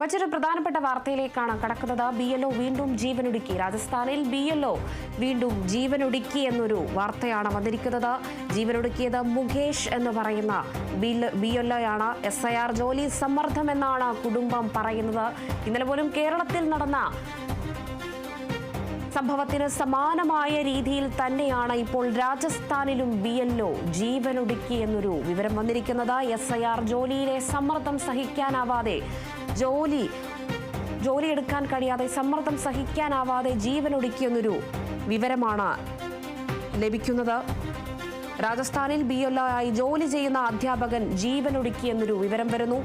മറ്റൊരു പ്രധാനപ്പെട്ട വാർത്തയിലേക്കാണ് കടക്കുന്നത്. ബി എൽ ഒ വീണ്ടും ജീവനൊടുക്കി. രാജസ്ഥാനിൽ ബി എൽ ഒ വീണ്ടും ജീവനൊടുക്കി എന്നൊരു വാർത്തയാണ് വന്നിരിക്കുന്നത്. ജീവനൊടുക്കിയത് മുകേഷ് എന്ന് പറയുന്ന ബി എൽ ഒയാണ് എസ് ഐ ആർ ജോലി സമ്മർദ്ദം എന്നാണ് കുടുംബം പറയുന്നത്. ഇന്നലെ പോലും കേരളത്തിൽ നടന്ന സംഭവത്തിന് സമാനമായ രീതിയിൽ തന്നെയാണ് ഇപ്പോൾ രാജസ്ഥാനിലും ബി എൽ ഒ ജീവനൊടുക്കി എന്നൊരു വിവരം വന്നിരിക്കുന്നത്. എസ് ഐ ആർ ജോലിയിലെ സമ്മർദ്ദം സഹിക്കാനാവാതെ ജോലി ജോലിയെടുക്കാൻ കഴിയാതെ സമ്മർദ്ദം സഹിക്കാനാവാതെ ജീവനൊടുക്കിയെന്നൊരു വിവരമാണ് ലഭിക്കുന്നത്. രാജസ്ഥാനിൽ ബി എൽ ആയി ജോലി ചെയ്യുന്ന അധ്യാപകൻ ജീവനൊടുക്കിയെന്നൊരു വിവരം വരുന്നു.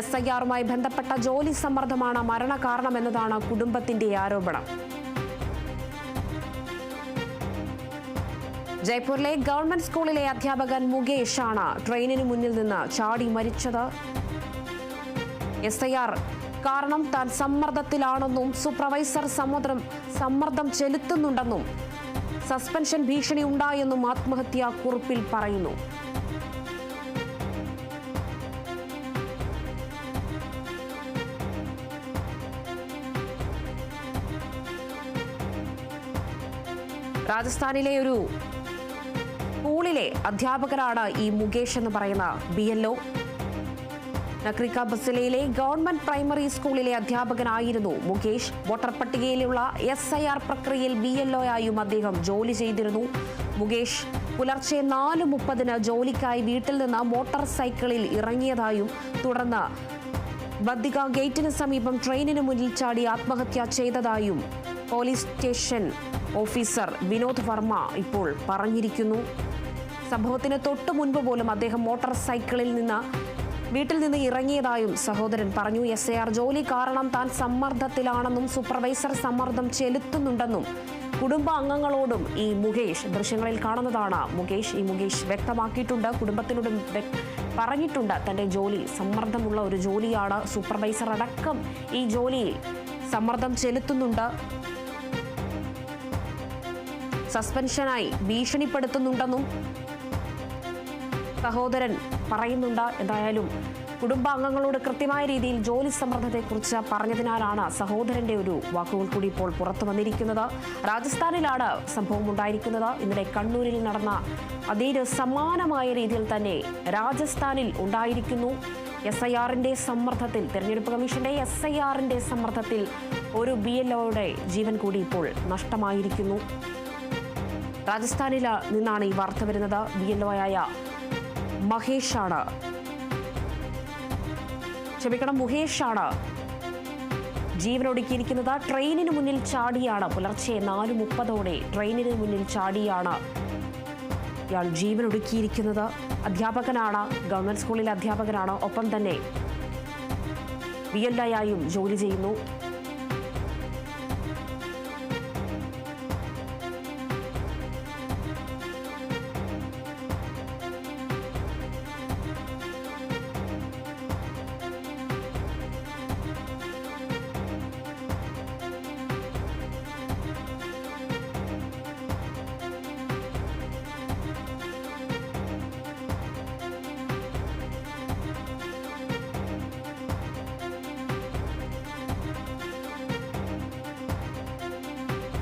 എസ് ഐ ആറുമായി ബന്ധപ്പെട്ട ജോലി സമ്മർദ്ദമാണ് മരണകാരണമെന്നതാണ് കുടുംബത്തിന്റെ ആരോപണം. ജയ്പൂരിലെ ഗവൺമെന്റ് സ്കൂളിലെ അധ്യാപകൻ മുകേഷ് ആണ് ട്രെയിനിന് മുന്നിൽ നിന്ന് ചാടി മരിച്ചത്. S I R. കാരണം താൻ സമ്മർദ്ദത്തിലാണെന്നും സൂപ്പർവൈസർ സമുദ്രം സമ്മർദ്ദം ചെലുത്തുന്നുണ്ടെന്നും സസ്പെൻഷൻ ഭീഷണി ഉണ്ടായെന്നും ആത്മഹത്യാ കുറിപ്പിൽ പറയുന്നു. രാജസ്ഥാനിലെ ഒരു സ്കൂളിലെ അധ്യാപകരാണ് ഈ മുകേഷ് എന്ന് പറയുന്ന ബി എൽ നക്രിക്ക ബസിലയിലെ ഗവൺമെന്റ് പ്രൈമറി സ്കൂളിലെ അധ്യാപകനായിരുന്നു മുകേഷ്. വോട്ടർ പട്ടികയിലുള്ള എസ് ഐ ആർ പ്രക്രിയയിൽ ബി എൽ ഒ ആയും അദ്ദേഹം ജോലി ചെയ്തിരുന്നു. മുകേഷ് പുലർച്ചെ നാല് മുപ്പതിന് ജോലിക്കായി വീട്ടിൽ നിന്ന് മോട്ടോർ സൈക്കിളിൽ ഇറങ്ങിയതായും തുടർന്ന് ബദ്ദിക ഗേറ്റിന് സമീപം ട്രെയിനിന് മുന്നിൽ ചാടി ആത്മഹത്യ ചെയ്തതായും police station officer Vinod Varma ഇപ്പോൾ പറഞ്ഞിരിക്കുന്നു. സംഭവത്തിന് തൊട്ടു മുൻപ് പോലും അദ്ദേഹം മോട്ടോർ സൈക്കിളിൽ നിന്ന് വീട്ടിൽ നിന്ന് ഇറങ്ങിയതായും സഹോദരൻ പറഞ്ഞു. എസ് എ ആർ ജോലി കാരണം താൻ സമ്മർദ്ദത്തിലാണെന്നും സൂപ്പർവൈസർ സമ്മർദ്ദം ചെലുത്തുന്നുണ്ടെന്നും കുടുംബാംഗങ്ങളോടും ഈ മുകേഷ് ദൃശ്യങ്ങളിൽ കാണുന്നതാണ്. മുകേഷ് ഈ മുകേഷ് വ്യക്തമാക്കിയിട്ടുണ്ട്. കുടുംബത്തിനോടും പറഞ്ഞിട്ടുണ്ട്. തന്റെ ജോലി സമ്മർദ്ദമുള്ള ഒരു ജോലിയാണ്. സൂപ്പർവൈസർ അടക്കം ഈ ജോലിയിൽ സമ്മർദ്ദം ചെലുത്തുന്നുണ്ട്. സസ്പെൻഷനായി ഭീഷണിപ്പെടുത്തുന്നുണ്ടെന്നും സഹോദരൻ പറയുന്നുണ്ട്. എന്തായാലും കുടുംബാംഗങ്ങളോട് കൃത്യമായ രീതിയിൽ ജോലി സമ്മർദ്ദത്തെക്കുറിച്ച് പറഞ്ഞതിനാലാണ് സഹോദരന്റെ ഒരു വാക്കുകൾ കൂടി ഇപ്പോൾ പുറത്തു വന്നിരിക്കുന്നത്. രാജസ്ഥാനിലാണ് സംഭവം ഉണ്ടായിരിക്കുന്നത്. ഇന്നലെ കണ്ണൂരിൽ നടന്ന അതേ സമാനമായ രീതിയിൽ തന്നെ രാജസ്ഥാനിൽ ഉണ്ടായിരിക്കുന്നു. എസ് ഐ ആറിന്റെ സമ്മർദ്ദത്തിൽ തെരഞ്ഞെടുപ്പ് കമ്മീഷന്റെ എസ് ഐ ആറിന്റെ സമ്മർദ്ദത്തിൽ ഒരു ബി എൽ ഒയുടെ ജീവൻ കൂടി ഇപ്പോൾ നഷ്ടമായിരിക്കുന്നു. രാജസ്ഥാനിൽ നിന്നാണ് ഈ വാർത്ത വരുന്നത്. ബി എൽ ആയ മഹേഷാണ്. ക്ഷമിക്കണം മുഹേഷാണ് ജീവനൊടുക്കിയിരിക്കുന്നത് ട്രെയിനിന് മുന്നിൽ ചാടിയാണ്. പുലർച്ചെ നാല് മുപ്പതോടെ ട്രെയിനിന് മുന്നിൽ ചാടിയാണ്. ഇയാൾ ജീവനൊടുക്കിയിരിക്കുന്നത് അധ്യാപകനാണ്. ഗവൺമെന്റ് സ്കൂളിലെ അധ്യാപകനാണ്. ഒപ്പം തന്നെ വി എൽ ഐ ആയും ജോലി ചെയ്യുന്നു.